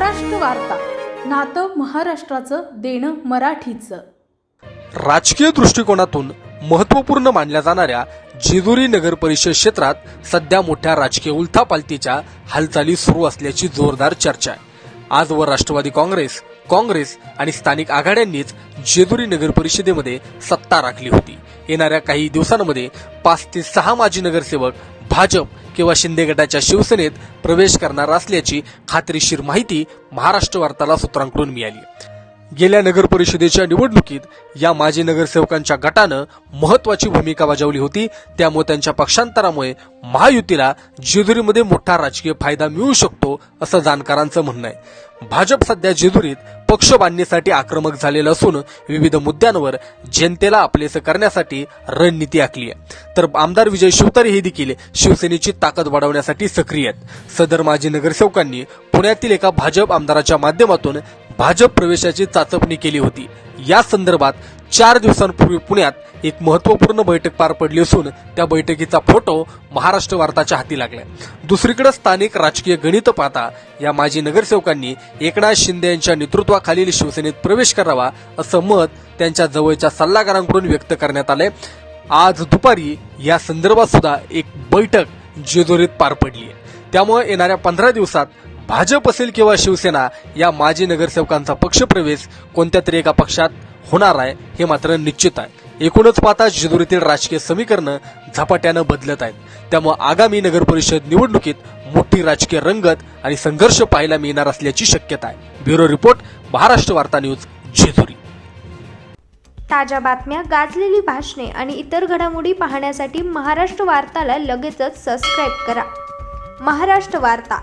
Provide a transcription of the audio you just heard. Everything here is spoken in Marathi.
महाराष्ट्र वार्ता. नातं महाराष्ट्राचं देणं मराठीचं. राजकीय दृष्टिकोनातून महत्त्वपूर्ण मानल्या जाणाऱ्या जेजुरी नगर परिषद क्षेत्रात सध्या मोठ्या राजकीय उलथापालतीच्या हालचाली सुरू असल्याची जोरदार चर्चा आहे. आजवर राष्ट्रवादी काँग्रेस काँग्रेस आणि स्थानिक आघाड्यांनीच जेजुरी नगर परिषदेमध्ये सत्ता राखली होती. येणाऱ्या काही दिवसांमध्ये पाच ते सहा माजी नगरसेवक भाजप किंवा शिंदे गटाच्या शिवसेनेत प्रवेश करणार असल्याची खात्रीशीर माहिती महाराष्ट्र वार्ताला सूत्रांकडून मिळाली. गेल्या नगर परिषदेच्या निवडणुकीत या माजी नगरसेवकांच्या गटानं महत्वाची भूमिका बजावली होती. त्यामुळे त्यांच्या पक्षांतरामुळे महायुतीला जेजुरीमध्ये मोठा राजकीय फायदा मिळू शकतो असं जाणकारांचं म्हणणं आहे. भाजप सध्या जेजुरीत पक्ष बांधणीसाठी आक्रमक झालेलं असून विविध मुद्द्यांवर जनतेला आपलेसं करण्यासाठी रणनीती आखली आहे. तर आमदार विजय शिवतारे हे देखील शिवसेनेची ताकद वाढवण्यासाठी सक्रिय आहेत. सदर माजी नगरसेवकांनी पुण्यातील एका भाजप आमदाराच्या माध्यमातून भाजप प्रवेशाची चाचपणी केली होती. या संदर्भात चार दिवसांपूर्वी पुण्यात एक महत्त्वपूर्ण बैठक पार पडली असून त्या बैठकीचा फोटो महाराष्ट्र वार्ताच्या हाती लागलाय. दुसरीकडे स्थानिक राजकीय गणित पाहता या माजी नगरसेवकांनी एकनाथ शिंदे यांच्या नेतृत्वाखालील शिवसेनेत प्रवेश करावा असं मत त्यांच्या जवळच्या सल्लागारांकडून व्यक्त करण्यात आलंय. आज दुपारी या संदर्भात सुद्धा एक बैठक जेजुरीत पार पडली आहे त्यामुळे येणाऱ्या पंधरा दिवसात भाजप असेल किंवा शिवसेना या माजी नगरसेवकांचा पक्षप्रवेश कोणत्या तरी एका पक्षात होणार आहे हे मात्र निश्चित आहे. एकूणच पाहता जिदुरीतील राजकीय समीकरणं झपाट्यानं बदलत आहेत. त्यामुळे आगामी नगरपरिषद निवडणुकीत मोठी राजकीय रंगत आणि संघर्ष पाहायला मिळणार असल्याची शक्यता आहे. ब्युरो रिपोर्ट महाराष्ट्र वार्ता न्यूज जिजुरी. ताज्या बातम्या गाजलेली भाषणे आणि इतर घडामोडी पाहण्यासाठी महाराष्ट्र वार्ताला लगेचच सबस्क्राईब करा. महाराष्ट्र वार्ता.